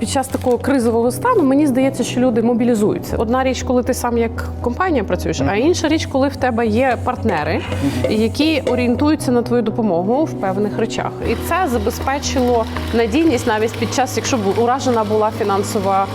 Під час такого кризового стану мені здається, що люди мобілізуються. Одна річ, коли ти сам як компанія працюєш, а інша річ, коли в тебе є партнери, які орієнтуються на твою допомогу в певних речах. І це забезпечило надійність навіть під час, якщо б уражена була фінансова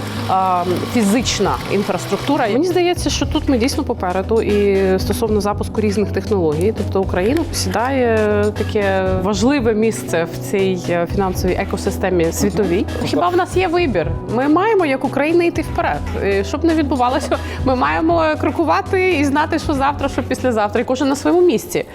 фізична інфраструктура. Мені здається, що тут ми дійсно попереду і стосовно запуску різних технологій, тобто Україна посідає таке важливе місце в цій е, фінансовій екосистемі світовій. Хіба в нас є вибір? Ми маємо як Україна йти вперед. Щоб не відбувалося, ми маємо крокувати і знати, що завтра, що післязавтра, і кожен на своєму місці.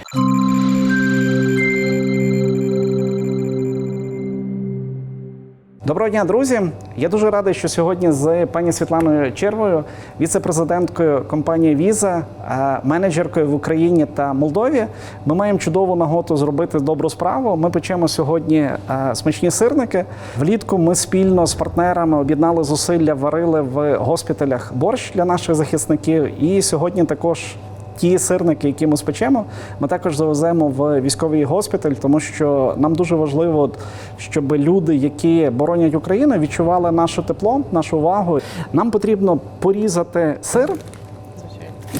Доброго дня, друзі! Я дуже радий, що сьогодні з пані Світланою Червою, віце-президенткою компанії Віза, е, менеджеркою в Україні та Молдові, ми маємо чудову нагоду зробити добру справу. Ми печемо сьогодні е, смачні сирники. Влітку ми спільно з партнерами об'єднали зусилля, варили в госпіталях борщ для наших захисників. І сьогодні також ті сирники, які ми спечемо, ми також завеземо в військовий госпіталь, тому що нам дуже важливо, щоб люди, які боронять Україну, відчували наше тепло, нашу увагу. Нам потрібно порізати сир.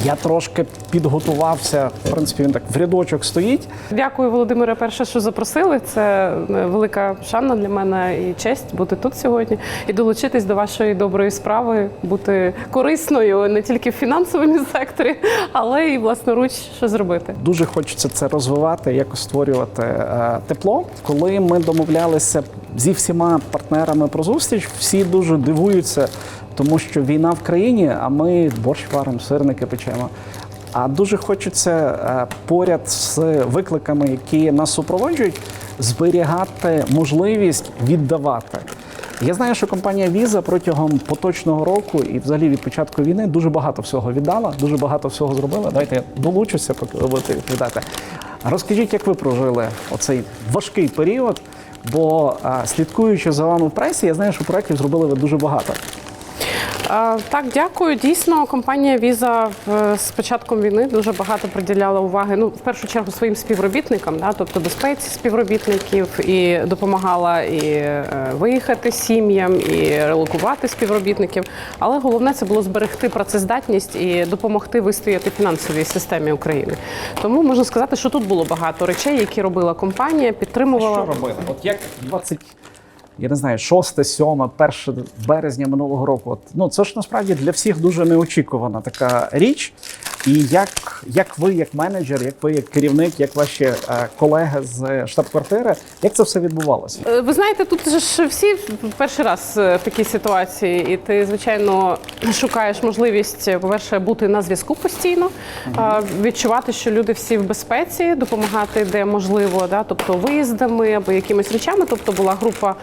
Я трошки підготувався. В принципі, він так в рядочок стоїть. Дякую, Володимире, перше, що запросили. Це е, велика шана для мене і честь бути тут сьогодні і долучитись до вашої доброї справи, бути корисною не тільки в фінансовому секторі, але і власноруч що зробити. Дуже хочеться це розвивати, якось створювати е, тепло. Коли ми домовлялися зі всіма партнерами про зустріч, всі дуже дивуються, тому що війна в країні, а ми борщ варимо, сирники печемо. А дуже хочеться е, поряд з викликами, які нас супроводжують, зберігати можливість віддавати. Я знаю, що компанія Visa протягом поточного року і взагалі від початку війни дуже багато всього віддала, дуже багато всього зробила. Давайте я долучуся, поки ви будете відповідати. Розкажіть, як ви прожили оцей важкий період? Бо слідкуючи за вами в пресі, я знаю, що проєктів зробили ви дуже багато. Так, дякую. Дійсно, компанія Віза в- з початком війни дуже багато приділяла уваги. Ну, в першу чергу своїм співробітникам, да, тобто безпеці співробітників, і допомагала і е, виїхати сім'ям, і релокувати співробітників. Але головне це було зберегти працездатність і допомогти вистояти фінансовій системі України. Тому можна сказати, що тут було багато речей, які робила компанія, підтримувала. Що робили? От як 20, я не знаю, 6, 7, 1 березня минулого року. От, ну, це ж насправді для всіх дуже неочікувана така річ. І як, як ви, як менеджер, як ви, як керівник, як ваші е, колеги з штаб-квартири, як це все відбувалося? Е, Ви знаєте, тут ж всі перший раз е, в такій ситуації, і ти, звичайно, шукаєш можливість, е, по-перше, бути на зв'язку постійно, а, відчувати, що люди всі в безпеці, допомагати де можливо, да, тобто виїздами або якимись речами. Тобто була група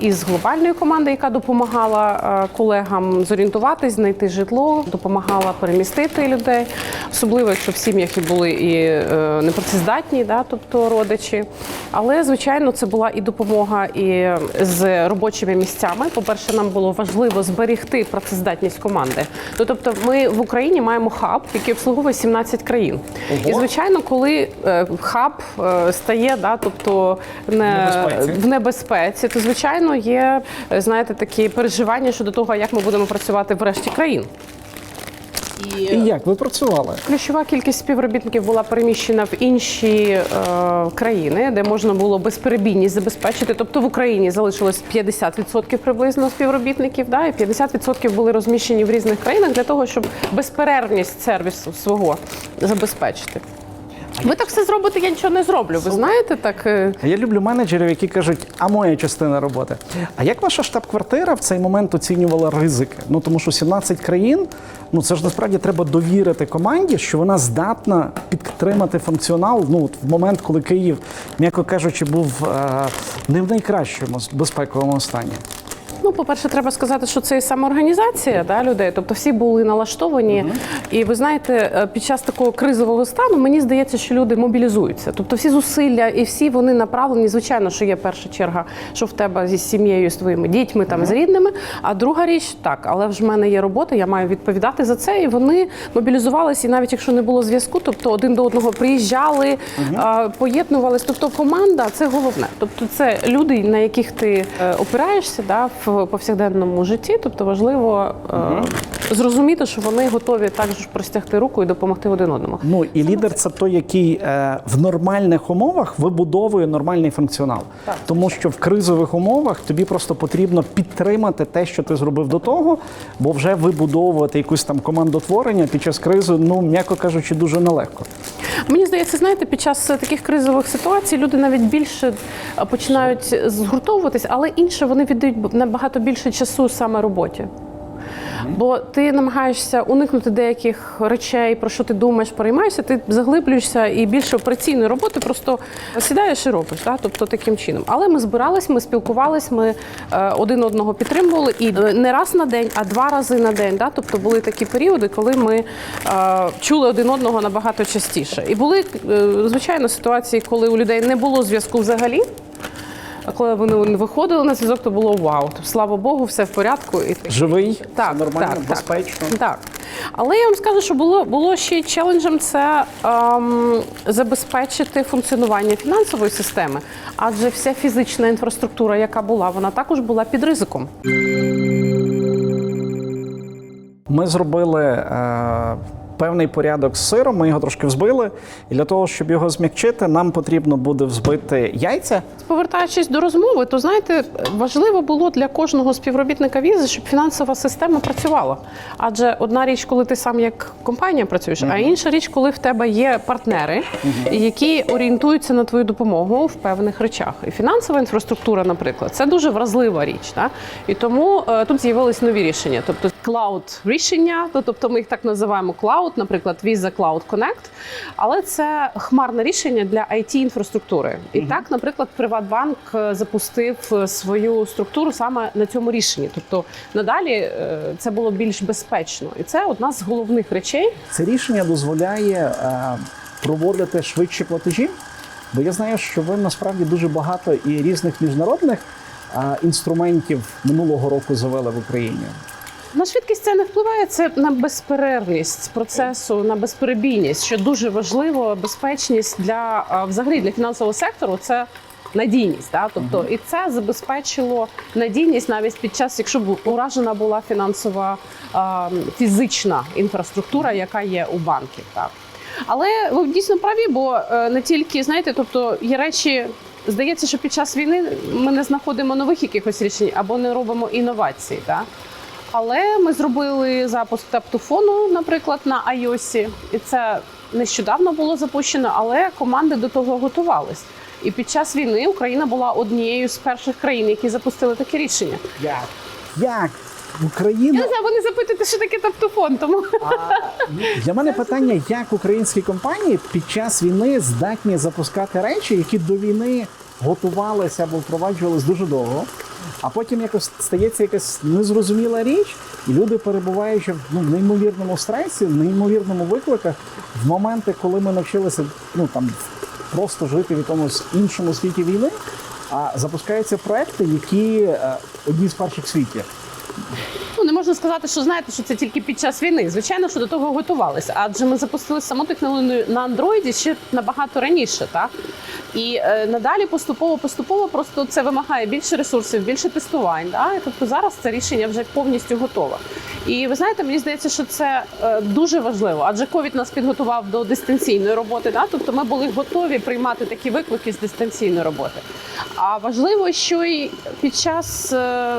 із глобальної команди, яка допомагала колегам зорієнтуватись, знайти житло, допомагала перемістити людей, особливо якщо в сім'ях і були і е, непрацездатні, да, тобто родичі. Але звичайно, це була і допомога і з робочими місцями. По-перше, нам було важливо зберегти працездатність команди. Ну, тобто, ми в Україні маємо хаб, який обслуговує 17 країн. І звичайно, коли е, хаб е, стає, да, тобто не небезпеці. в небезпеці, то звичайно є е, знаєте такі переживання щодо того, як ми будемо працювати в решті країн. І як ви працювали? Ключова кількість співробітників була переміщена в інші е, країни, де можна було безперебійність забезпечити. Тобто в Україні залишилось 50% приблизно співробітників, да, і 50% були розміщені в різних країнах для того, щоб безперервність сервісу свого забезпечити. Ви так все зробите, я нічого не зроблю. Ви знаєте, так е, Я люблю менеджерів, які кажуть, а моя частина роботи. А як ваша штаб-квартира в цей момент оцінювала ризики? Ну тому що 17 країн, ну це ж насправді треба довірити команді, що вона здатна підтримати функціонал. Ну от в момент, коли Київ, м'яко кажучи, був е, не в найкращому безпековому стані. Ну, по-перше, треба сказати, що це і самоорганізація да, людей. Тобто всі були налаштовані. І ви знаєте, е, під час такого кризового стану мені здається, що люди мобілізуються. Тобто всі зусилля і всі вони направлені. Звичайно, що є перша черга, що в тебе зі сім'єю, з твоїми дітьми, там з рідними. А друга річ так, але ж в мене є робота, я маю відповідати за це. І вони мобілізувалися, і навіть якщо не було зв'язку, тобто один до одного приїжджали, а, поєднувались. Тобто команда це головне. Тобто це люди, на яких ти е, опираєшся, да, в в повсякденному житті. Тобто важливо е, зрозуміти, що вони готові також простягти руку і допомогти один одному. Ну і лідер це той, який е, в нормальних умовах вибудовує нормальний функціонал. Так. Тому що в кризових умовах тобі просто потрібно підтримати те, що ти зробив до того, бо вже вибудовувати якусь там командотворення під час кризи, ну м'яко кажучи, дуже нелегко. Мені здається, знаєте, під час таких кризових ситуацій люди навіть більше е, починають згуртовуватись, але інше вони віддають б- набагато більше часу саме роботі. Бо ти намагаєшся уникнути деяких речей, про що ти думаєш, переймаєшся, ти заглиблюєшся і більше операційної роботи просто сідаєш і робиш. Да? Тобто таким чином. Але ми збирались, ми спілкувались, ми е, один одного підтримували і е, не раз на день, а два рази на день. Да? Тобто були такі періоди, коли ми е, чули один одного набагато частіше. І були, звичайно, ситуації, коли у людей не було зв'язку взагалі. А коли вони виходили на зв'язок, то було вау. Тобто, слава Богу, все в порядку. І Живий, так, все нормально, так, безпечно. Так. так. Але я вам скажу, що було, було ще й челенджем це ем, забезпечити функціонування фінансової системи, адже вся фізична інфраструктура, яка була, вона також була під ризиком. Ми зробили е, певний порядок з сиром, ми його трошки взбили. І для того, щоб його змягчити, нам потрібно буде взбити яйця. Повертаючись до розмови, то знаєте, важливо було для кожного співробітника візи, щоб фінансова система працювала. Адже одна річ, коли ти сам як компанія працюєш, а інша річ, коли в тебе є партнери, які орієнтуються на твою допомогу в певних речах. І фінансова інфраструктура, наприклад, це дуже вразлива річ. Так? І тому е, тут з'явились нові рішення, тобто cloud рішення, тобто ми їх так називаємо cloud, наприклад, Visa Cloud Connect, але це хмарне рішення для it інфраструктури. І так, наприклад, Приватбанк е, запустив е, свою структуру саме на цьому рішенні. Тобто надалі е, це було більш безпечно, і це одна з головних речей. Це рішення дозволяє проводити швидші платежі. Бо я знаю, що ви насправді дуже багато і різних міжнародних інструментів минулого року завели в Україні. На швидкість це не впливає це на безперервність процесу, на безперебійність, що дуже важливо, безпечність для взагалі для фінансового сектору. Це надійність, да? тобто і це забезпечило надійність навіть під час, якщо б уражена була фінансова фізична інфраструктура, яка є у банків. Так. Але ви дійсно праві, бо е, не тільки знаєте, тобто є речі. Здається, що під час війни ми не знаходимо нових якихось рішень або не робимо інновацій. Так? Але ми зробили запуск таптофону, наприклад, на iOS, і це нещодавно було запущено, але команди до того готувались. І під час війни Україна була однією з перших країн, які запустили таке рішення. Як? Як? Я не знаю, ви не запитуєте, що таке таптофон, тому для мене питання, як українські компанії під час війни здатні запускати речі, які до війни готувалися або впроваджувались дуже довго. А потім якось стається якась незрозуміла річ, і люди, перебуваючи в ну, неймовірному стресі, в неймовірному викликах, в моменти, коли ми навчилися ну там просто жити в якомусь іншому світі війни, а запускаються проекти, які е, одні з перших в світі. Можна сказати, що знаєте, що це тільки під час війни. Звичайно, що до того готувалися. Адже ми запустили саму технологію на андроїді ще набагато раніше, так і е, надалі поступово, поступово просто це вимагає більше ресурсів, більше тестувань. Да? Тобто зараз це рішення вже повністю готове. І ви знаєте, мені здається, що це е, дуже важливо, адже ковід нас підготував до дистанційної роботи. Да? Тобто ми були готові приймати такі виклики з дистанційної роботи. А важливо, що і під час е,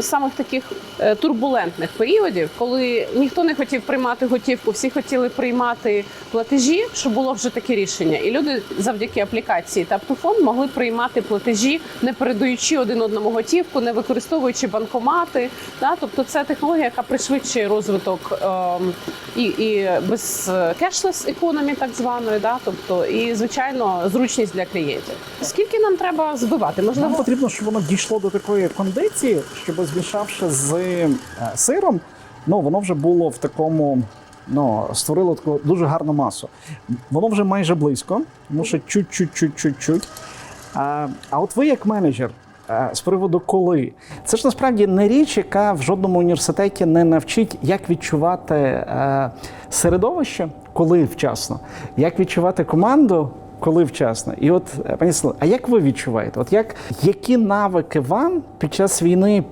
самих таких е, турбулентних періодів, коли ніхто не хотів приймати готівку, всі хотіли приймати платежі, що було вже таке рішення. І люди завдяки аплікації Таптофон могли приймати платежі, не передаючи один одному готівку, не використовуючи банкомати. Да? Тобто це технологія, яка пришвидшує розвиток ем, і, і без кешлес економі, так званої, да? тобто і звичайно зручність для клієнтів. Скільки нам треба збивати? Нам Можливо, потрібно, щоб воно дійшло до такої кондиції, щоб змішавши з е, сиром, ну воно вже було в такому. Ну, створило таку дуже гарну масу. Воно вже майже близько, тому що чуть-чуть-чуть-чуть-чуть. А, а от ви як менеджер е, з приводу коли, це ж насправді не річ, яка в жодному університеті не навчить, як відчувати е, середовище, коли вчасно, як відчувати команду, коли вчасно. І от, пані Село, а як ви відчуваєте? От як, які навики вам під час війни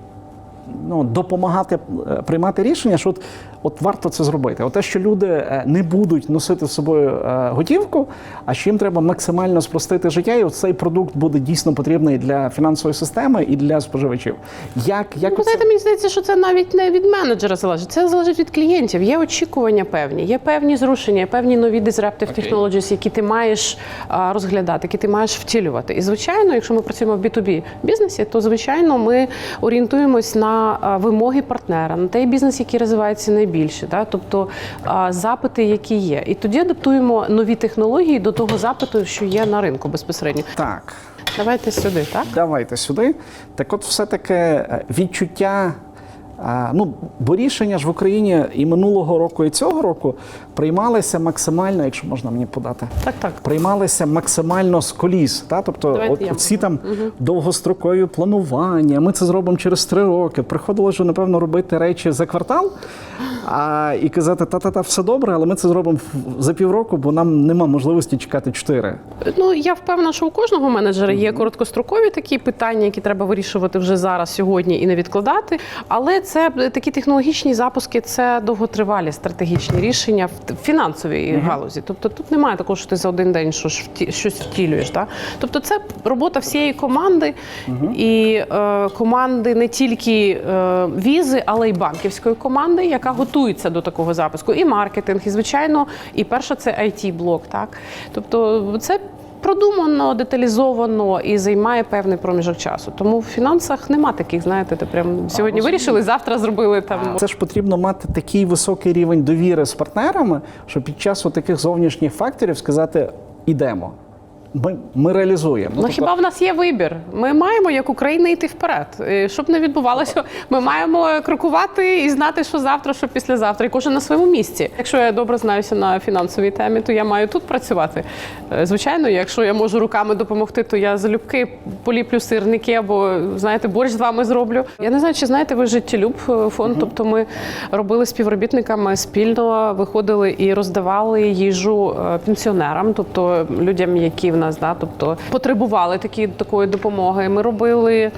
ну, допомагати е, приймати рішення, що от, от варто це зробити. От те, що люди е, не будуть носити з собою е, готівку, а що їм треба максимально спростити життя, і цей продукт буде дійсно потрібний для фінансової системи і для споживачів. Як, як Ну, знаєте, мені здається, що це навіть не від менеджера залежить. Це залежить від клієнтів. Є очікування певні, є певні зрушення, є певні нові disruptive technologies, які ти маєш розглядати, які ти маєш втілювати. І звичайно, якщо ми працюємо в B2B бізнесі, то звичайно ми орієнтуємось на вимоги партнера, на той бізнес, який розвивається найбільше, да? тобто а, запити, які є. І тоді адаптуємо нові технології до того запиту, що є на ринку безпосередньо. так. Давайте сюди, так? Давайте сюди. Так, от, все-таки е, відчуття. Ну, бо рішення ж в Україні і минулого року, і цього року приймалися максимально, якщо можна мені подати, Так, так. приймалися максимально з коліс. Та? Тобто, Давайте от, ці там довгострокові планування, ми це зробимо через три роки. Приходилось вже, напевно, робити речі за квартал а, і казати, та-та-та, все добре, але ми це зробимо за півроку, бо нам нема можливості чекати чотири. Ну я впевнена, що у кожного менеджера є короткострокові такі питання, які треба вирішувати вже зараз, сьогодні і не відкладати. Але це такі технологічні запуски, це довготривалі стратегічні рішення в фінансовій галузі. Тобто тут немає такого, що ти за один день щось вті- щось втілюєш. Да? Тобто, це робота всієї команди і е, команди не тільки е, візи, але й банківської команди, яка готується до такого запуску, і маркетинг, і звичайно, і перше це it блок Так тобто, це продумано, деталізовано і займає певний проміжок часу. Тому в фінансах нема таких, знаєте, ти прям сьогодні вирішили, завтра зробили там. Це ж потрібно мати такий високий рівень довіри з партнерами, щоб під час таких зовнішніх факторів сказати ідемо. Ми, ми реалізуємо. Ну тобто- хіба в нас є вибір? Ми маємо як Україна йти вперед. І Щоб не відбувалося, ми маємо крокувати і знати, що завтра, що післязавтра, і кожен на своєму місці. Якщо я добре знаюся на фінансовій темі, то я маю тут працювати. Е, Звичайно, якщо я можу руками допомогти, то я залюбки поліплю сирники або знаєте, борщ з вами зроблю. Я не знаю, чи знаєте ви життєлюб фонд. Тобто ми робили співробітниками спільно, виходили і роздавали їжу е, пенсіонерам, тобто людям, які в нас да, тобто потребували такі такої допомоги. Ми робили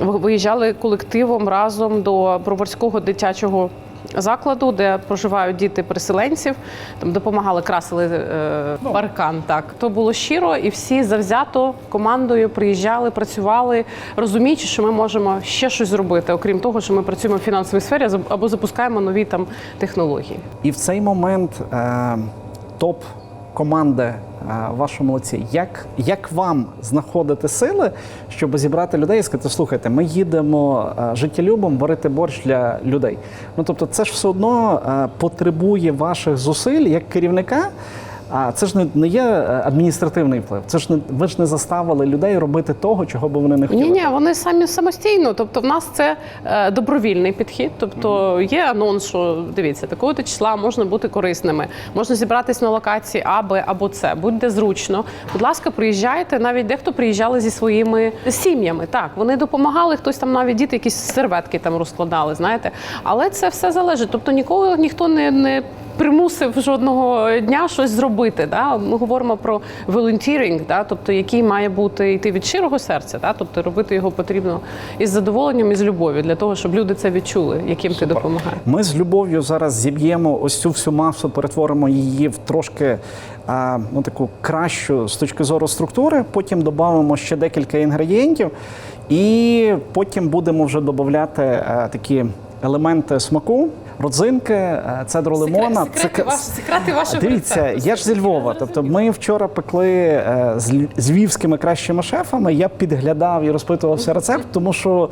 виїжджали колективом разом до Броварського дитячого. Закладу, де проживають діти переселенців, там допомагали, красили е, паркан. Так то було щиро, і всі завзято командою приїжджали, працювали, розуміючи, що ми можемо ще щось зробити, окрім того, що ми працюємо в фінансовій сфері або- або запускаємо нові там технології. І в цей момент е, топ команди ваші молодці. Як, як вам знаходити сили, щоб зібрати людей і сказати, слухайте, ми їдемо е, життєлюбом варити борщ для людей. Ну тобто, це ж все одно е, потребує ваших зусиль як керівника. А це ж не, не є е, адміністративний вплив. Це ж не ви ж не заставили людей робити того, чого би вони не хотіли. Ні, ні, вони самі самостійно. Тобто, в нас це е, добровільний підхід. Тобто є анонс, що дивіться, такого то числа можна бути корисними, можна зібратись на локації А, Б або С. Будьте зручно. Будь ласка, приїжджайте. Навіть дехто приїжджали зі своїми сім'ями. Так, вони допомагали, хтось там навіть діти якісь серветки там розкладали. Знаєте, але це все залежить. Тобто нікого ніхто не, не примусив жодного дня щось зробити. Да? Ми говоримо про волонтіринг, да? тобто який має бути йти від щирого серця, да? тобто робити його потрібно із задоволенням і з любов'ю, для того, щоб люди це відчули, яким ти допомагаєш. Ми з любов'ю зараз зіб'ємо ось цю всю масу, перетворимо її в трошки а, ну, таку кращу з точки зору структури. Потім додамо ще декілька інгредієнтів, і потім будемо вже додати такі елементи смаку, родзинки, а, цедру лимона. секрети, Це- ваш, секрети вашого Дивіться, я ж зі Львова. Тобто, ми вчора пекли е, з львівськими кращими шефами. Я підглядав і розпитувався рецепт, тому що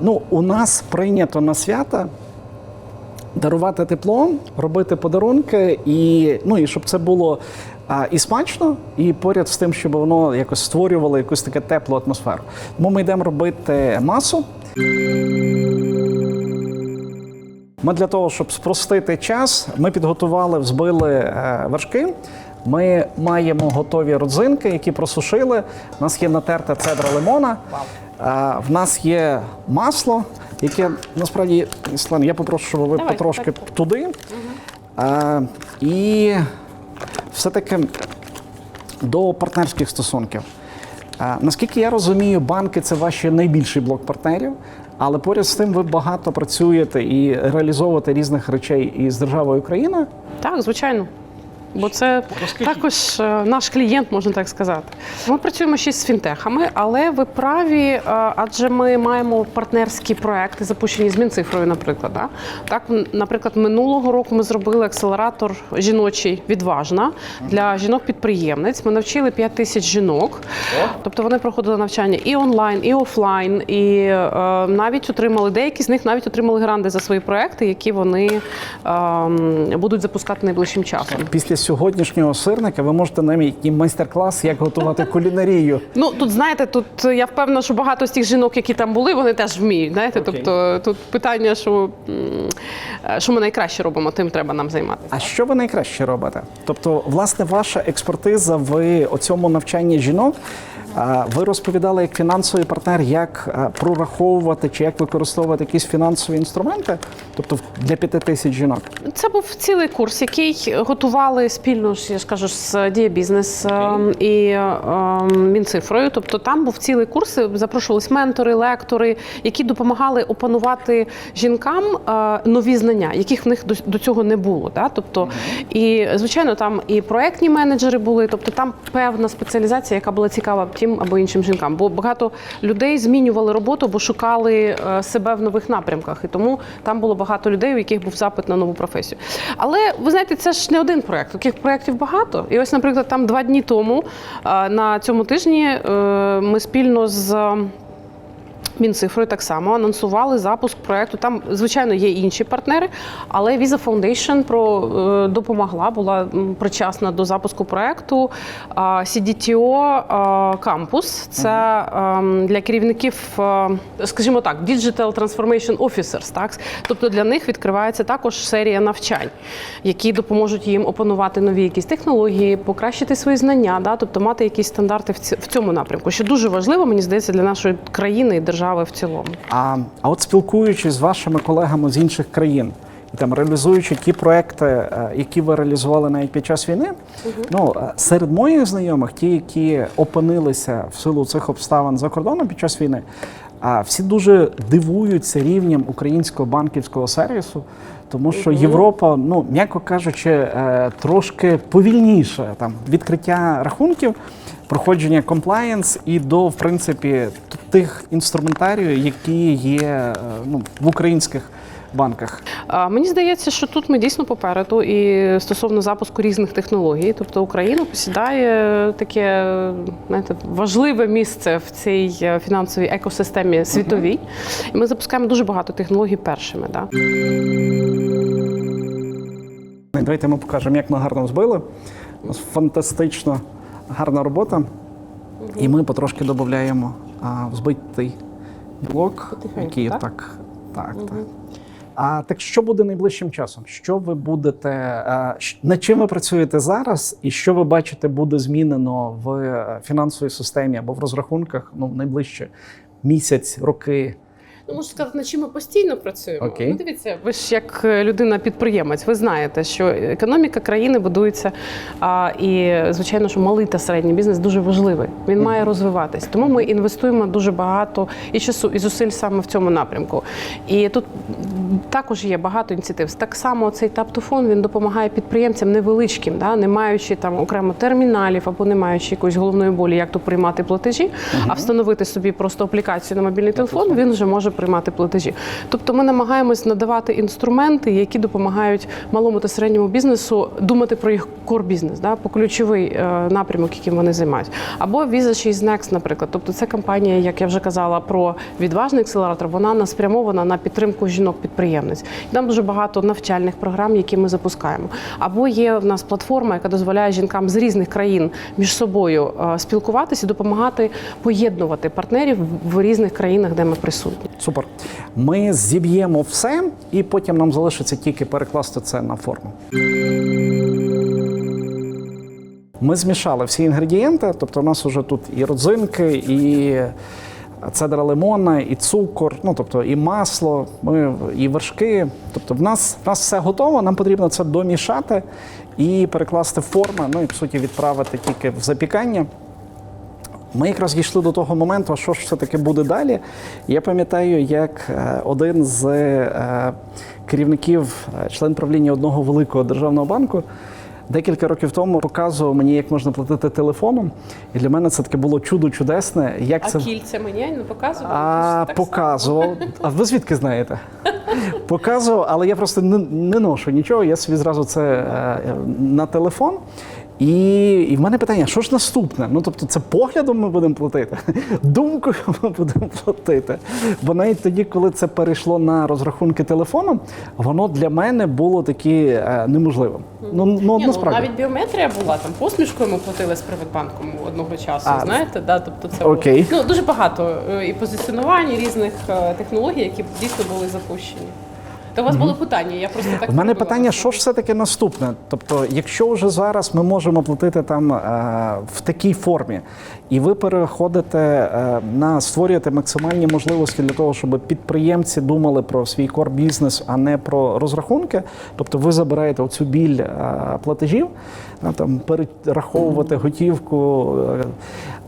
ну, у нас прийнято на свята. Дарувати тепло, робити подарунки, і ну і щоб це було а, і смачно, і поряд з тим, щоб воно якось створювало якусь таку теплу атмосферу. Тому ми йдемо робити масу. Ми для того, щоб спростити час, ми підготували, взбили е, вершки. Ми маємо готові родзинки, які просушили. У нас є натерта цедра лимона. Е, в нас є масло, яке насправді, Слан, я попрошу, щоб ви Давайте, потрошки так. туди. Е, і все-таки до партнерських стосунків. Наскільки я розумію, банки це ваші найбільший блок партнерів. Але поряд з тим ви багато працюєте і реалізовуєте різних речей із державою Україна. Так, звичайно. Бо це також е, наш клієнт, можна так сказати. Ми працюємо ще з фінтехами, але ви праві, е, адже ми маємо партнерські проекти, запущені з Мінцифрою, наприклад. Да? Так, наприклад, минулого року ми зробили акселератор жіночий відважна для жінок-підприємниць. Ми навчили 5 тисяч жінок, тобто вони проходили навчання і онлайн, і офлайн, і е, навіть отримали деякі з них навіть отримали гранди за свої проекти, які вони е, будуть запускати найближчим часом. Після сьогоднішнього сирника ви можете нам і майстер-клас, як готувати кулінарію. Ну тут знаєте, тут я впевнена, що багато з тих жінок, які там були, вони теж вміють. Знаєте, Окей. тобто тут питання, що, е, що ми найкраще робимо, тим треба нам займатися. А що ви найкраще робите? Тобто, власне, ваша експертиза в оцьому навчанні жінок. Ви розповідали як фінансовий партнер, як прораховувати чи як використовувати якісь фінансові інструменти, тобто для п'яти тисяч жінок. Це був цілий курс, який готували спільно я ж кажу, з Діабізнес ем, і ем, Мінцифрою. Тобто там був цілий курс, запрошувались ментори, лектори, які допомагали опанувати жінкам е, нові знання, яких в них до, до цього не було. Да? Тобто, і звичайно, там і проектні менеджери були, тобто там певна спеціалізація, яка була цікава тим або іншим жінкам. Бо багато людей змінювали роботу, бо шукали е, себе в нових напрямках. І тому там було багато людей, у яких був запит на нову професію. Але ви знаєте, це ж не один проект. Таких проєктів багато. І ось, наприклад, там два дні тому е, на цьому тижні е, ми спільно з. Мінцифрою так само анонсували запуск проекту. Там, звичайно, є інші партнери, але Visa Foundation про е, допомогла, була причасна до запуску проекту. CDTO Campus – це ем, для керівників, е, скажімо так, Digital Transformation Officers. Так? Тобто для них відкривається також серія навчань, які допоможуть їм опанувати нові якісь технології, покращити свої знання, да? тобто мати якісь стандарти в цьому напрямку, що дуже важливо, мені здається, для нашої країни і держави в цілому. А, а от спілкуючись з вашими колегами з інших країн і там реалізуючи ті проекти, е, які ви реалізували навіть під час війни, ну е, серед моїх знайомих, ті, які опинилися в силу цих обставин за кордоном під час війни, а всі дуже дивуються рівнем українського банківського сервісу. Тому що Європа, ну м'яко кажучи, е, трошки повільніше там відкриття рахунків, проходження комплаєнс і до в принципі тих інструментарію, які є е, ну, в українських банках. А, Мені здається, що тут ми дійсно попереду і стосовно запуску різних технологій. Тобто Україна посідає таке знаєте, важливе місце в цій е, фінансовій екосистемі світовій. І ми запускаємо дуже багато технологій першими. Да? Давайте ми покажемо, як ми гарно збили. Фантастично гарна робота. І ми потрошки додаємо а, взбитий білок, Потихеньку, який так? так. Так, так. А так що буде найближчим часом? Що ви будете, а, над чим ви працюєте зараз, і що ви бачите буде змінено в е, фінансовій системі або в розрахунках ну, найближче місяць, роки? Ну, можу сказати, над чим ми постійно працюємо. Окей. Ну, дивіться, ви ж як е, людина-підприємець, ви знаєте, що економіка країни будується. А, і, звичайно, що малий та середній бізнес дуже важливий. Він має розвиватись. Тому ми інвестуємо дуже багато і часу, і зусиль саме в цьому напрямку. І тут також є багато ініціатив. Так само цей таптофон він допомагає підприємцям невеличким, да, не маючи там окремо терміналів або не маючи якоїсь головної болі, як то приймати платежі, а встановити собі просто аплікацію на мобільний телефон, він вже може приймати платежі. Тобто ми намагаємось надавати інструменти, які допомагають малому та середньому бізнесу думати про їх кор-бізнес, да, по ключовий е, напрямок, яким вони займають. Або Visa 6 Next, наприклад. Тобто це компанія, як я вже казала, про відважний акселератор, вона нас спрямована на підтримку жінок-підприємниць. Там дуже багато навчальних програм, які ми запускаємо. Або є в нас платформа, яка дозволяє жінкам з різних країн між собою е, спілкуватися допомагати поєднувати партнерів в різних країнах, де ми присутні. Супер. Ми зіб'ємо все, і потім нам залишиться тільки перекласти це на форму. Ми змішали всі інгредієнти, тобто у нас вже тут і родзинки, і цедра лимона, і цукор, ну тобто і масло, ми, і вершки. Тобто в нас, в нас все готово, нам потрібно це домішати і перекласти форми, ну і по суті відправити тільки в запікання. Ми якраз дійшли до того моменту, а що ж все-таки буде далі. Я пам'ятаю, як е, один з е, керівників, е, член правління одного великого державного банку, декілька років тому показував мені, як можна платити телефоном. І для мене це таке було чудо чудесне. Як А це кільця мені не показували? а, показував. А ви звідки знаєте? Показував, але я просто не, не ношу нічого. Я собі зразу це на телефон. І, і в мене питання: що ж наступне? Ну тобто, це поглядом ми будемо платити, думкою ми будемо платити. Бо навіть тоді, коли це перейшло на розрахунки телефоном, воно для мене було таки е, неможливим. Ну, ну Ні, ну, навіть біометрія була там посмішкою. Ми платили з Приватбанком одного часу. А, знаєте, да, тобто це окей. було, ну дуже багато е, і позиціонувань, і різних е, технологій, які дійсно були запущені. То у вас було питання, я просто так В мене питання, що ж все-таки наступне? Тобто, якщо вже зараз ми можемо платити там е, в такій формі, і ви переходите е, на створюєте максимальні можливості для того, щоб підприємці думали про свій кор бізнес, а не про розрахунки. Тобто, ви забираєте оцю біль е, платежів, там перераховувати готівку.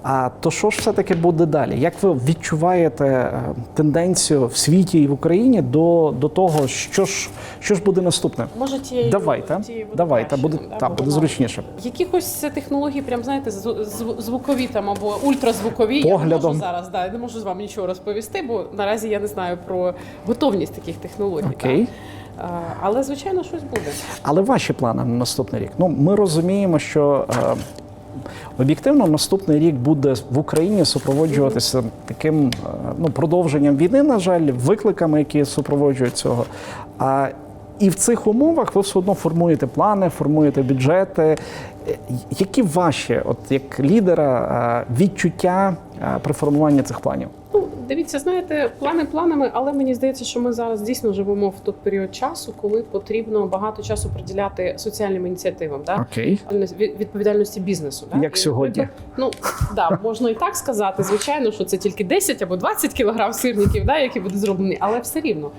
Е, А то що ж все-таки буде далі? Як ви відчуваєте е, тенденцію в світі і в Україні до, до того, що ж, що ж буде наступне? Може, тієї Давайте, тієї буде давайте, краще, буде, та, буде зручніше. Якихось технологій, прям знаєте, зв- зв- звукові там або ультразвукові. Я не можу зараз, да, я не можу з вами нічого розповісти, бо наразі я не знаю про готовність таких технологій. Окей. так. А, Але звичайно щось буде. Але ваші плани на наступний рік? Ну, ми розуміємо, що е, об'єктивно наступний рік буде в Україні супроводжуватися таким е, ну, продовженням війни, на жаль, викликами, які супроводжують цього. А і в цих умовах ви все одно формуєте плани, формуєте бюджети. Е, Які ваші, от як лідера, е, відчуття при формуванні цих планів? Ну, дивіться, знаєте, плани планами, але мені здається, що ми зараз дійсно живемо в той період часу, коли потрібно багато часу приділяти соціальним ініціативам. Да? Окей. Відповідальності бізнесу. Да? Як І, сьогодні. Ну да, можна і так сказати. Звичайно, що це тільки 10 або 20 кілограм сирників, да, які будуть зроблені, але все рівно.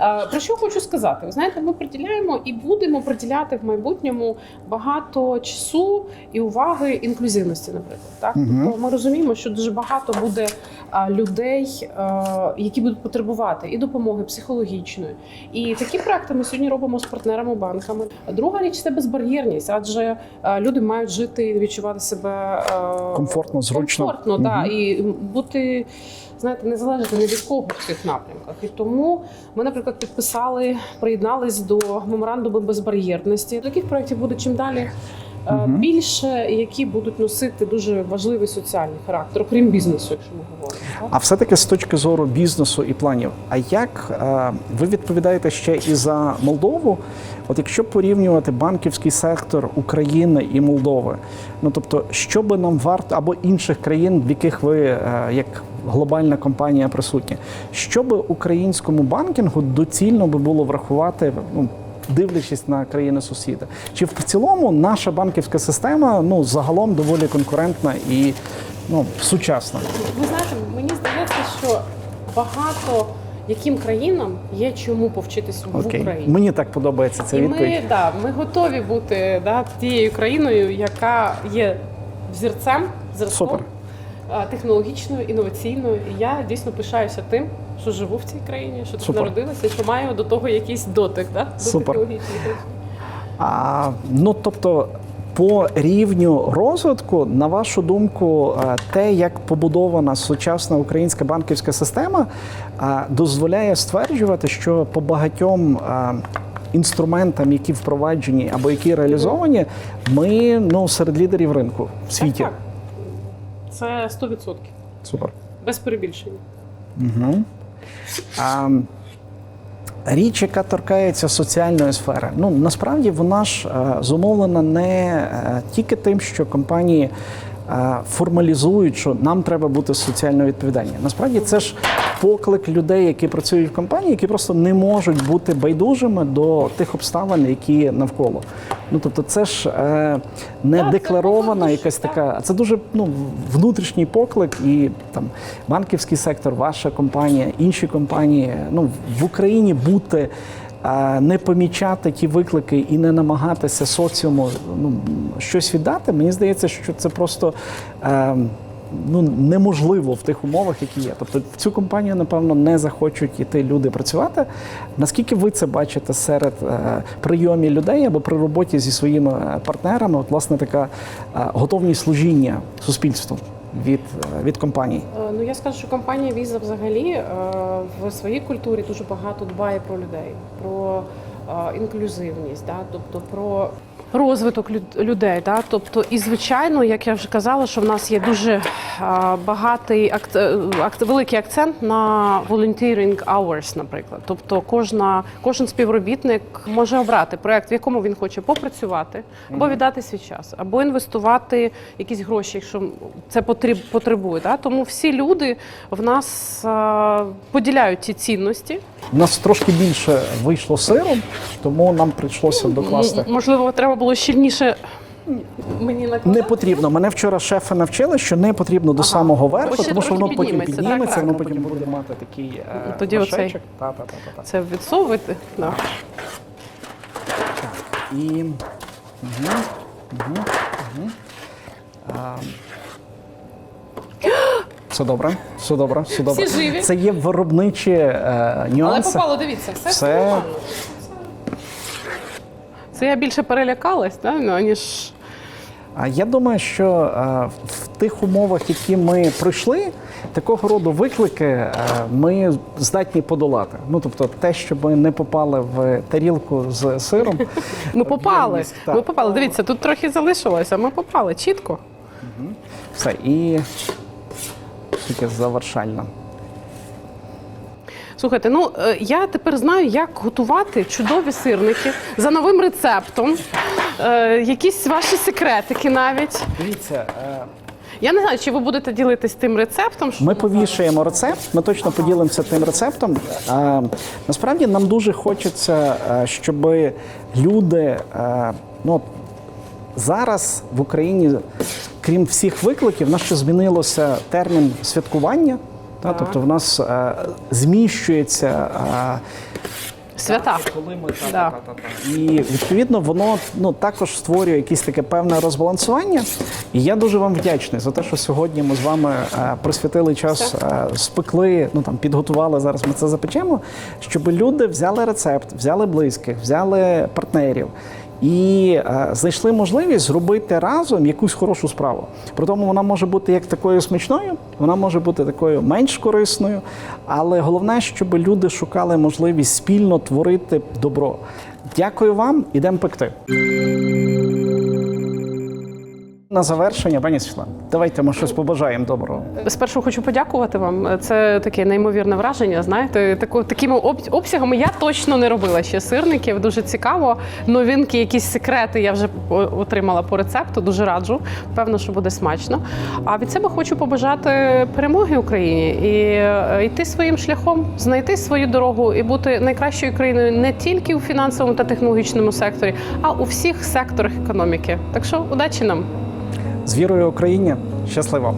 Е, Про що хочу сказати? Ви знаєте, ми приділяємо і будемо приділяти в майбутньому багато часу і уваги інклюзивності, наприклад. Так Мгм. тобто ми розуміємо, що дуже багато буде а, людей, які будуть потребувати і допомоги психологічної. І такі проекти ми сьогодні робимо з партнерами банками. Друга річ це безбар'єрність, адже люди мають жити і відчувати себе Комфортно, зручно. комфортно, да, і бути. Знаєте, не залежати ні від кого в цих напрямках. І тому ми, наприклад, підписали, приєднались до меморандуму безбар'єрності. Таких проєктів буде чим далі Мгм. більше, які будуть носити дуже важливий соціальний характер, окрім бізнесу, якщо ми говоримо. так? А все-таки з точки зору бізнесу і планів, а як е, ви відповідаєте ще і за Молдову? От якщо порівнювати банківський сектор України і Молдови, ну тобто, що би нам варто або інших країн, в яких ви е, як глобальна компанія присутні, що би українському банкінгу доцільно би було врахувати? Ну, Дивлячись на країни сусіди, чи в цілому наша банківська система ну загалом доволі конкурентна і ну сучасна? Ви знаєте, мені здається, що багато яким країнам є чому повчитися в Україні. мені так подобається ця І відповідь. ми, да, ми готові бути да, тією країною, яка є взірцем, зразком Супер. Е, технологічною, інноваційною. І я дійсно пишаюся тим, що живу в цій країні, що тут Супер. народилася, що маю до того якийсь дотик, да, до Супер. технологічних речей. А, ну тобто, по рівню розвитку, на вашу думку, е, те, як побудована сучасна українська банківська система, е, дозволяє стверджувати, що по багатьом інструментам, які впроваджені або які реалізовані, ми ну серед лідерів ринку в світі. Це 100%. Супер. Без перебільшення. Угу. А, річ, яка торкається соціальної сфери, ну насправді вона ж е, зумовлена не е, тільки тим, що компанії формалізують, що нам треба бути соціально відповідальні. Насправді це ж поклик людей, які працюють в компанії, які просто не можуть бути байдужими до тих обставин, які навколо. Ну тобто, це ж е, не Так, декларована якась така. Це дуже ну внутрішній поклик, і там банківський сектор, ваша компанія, інші компанії. Ну в Україні бути. Не помічати ті виклики і не намагатися соціуму ну, щось віддати. Мені здається, що це просто е, ну неможливо в тих умовах, які є. Тобто в цю компанію, напевно, не захочуть іти люди працювати. Наскільки ви це бачите серед е, прийомів людей або при роботі зі своїми е, партнерами? От, власне, така е, готовність служіння суспільству від, від компаній? Ну я скажу, що компанія Visa взагалі е, в своїй культурі дуже багато дбає про людей, про е, інклюзивність, да? тобто про розвиток люд- людей. Да? Тобто, і звичайно, як я вже казала, що в нас є дуже е, багатий акт, е, акт- великий акцент на volunteering hours, наприклад. Тобто, кожна кожен співробітник може обрати проект, в якому він хоче попрацювати, або віддати свій час, або інвестувати якісь гроші, якщо це потребує. Да? Тому всі люди в нас е, поділяють ці цінності. У нас трошки більше вийшло сиром, тому нам прийшлося докласти. Можливо, треба було щільніше мені. Не потрібно. Мене вчора шефи навчили, що не потрібно до самого верху, ще тому що воно потім підніметься, так, так. воно потім буде мати такий е, Тоді оцей. Та, та, та, та. Це відсовувати. Да. І угу, угу, угу. А, все добре, все добре, все добре. Всі живі? Це є виробничі е, Але попало, дивіться, все, Все. Це я більше перелякалась, да? ну, аніж. А я думаю, що е, в тих умовах, які ми пройшли, такого роду виклики е, ми здатні подолати. Ну тобто, те, щоб ми не попали в тарілку з сиром. Ми попали. Ми попали. Дивіться, тут трохи залишилося, ми попали чітко. Все, і таке завершально. Слухайте, ну е, я тепер знаю, як готувати чудові сирники за новим рецептом. Е, якісь ваші секретики навіть. Дивіться, е, Я не знаю, чи ви будете ділитись тим рецептом. що- ми повішаємо рецепт, ми точно поділимося тим рецептом. Е, Насправді нам дуже хочеться, щоб люди е, ну, зараз в Україні, крім всіх викликів, в нас ще змінилося термін святкування. Та, тобто в нас е, зміщується е, Свята. коли ми та, Да. та, та, та. і відповідно воно ну також створює якесь таке певне розбалансування. І я дуже вам вдячний за те, що сьогодні ми з вами е, присвятили час, е, спекли, ну там підготували. Зараз ми це запечемо, щоб люди взяли рецепт, взяли близьких, взяли партнерів. І е, знайшли можливість зробити разом якусь хорошу справу. При тому вона може бути як такою смачною, вона може бути такою менш корисною, але головне, щоб люди шукали можливість спільно творити добро. Дякую вам, ідемо пекти. На завершення, пані Світлана, давайте ми щось побажаємо доброго. Спершу хочу подякувати вам. Це таке неймовірне враження. Знаєте, таку такими обсягами я точно не робила ще сирників. Дуже цікаво. Новинки, якісь секрети я вже отримала по рецепту. Дуже раджу. Певно, що буде смачно. А від себе хочу побажати перемоги Україні і е, йти своїм шляхом, знайти свою дорогу і бути найкращою країною не тільки у фінансовому та технологічному секторі, а у всіх секторах економіки. Так що удачі нам! З вірою Україні! Щасливо!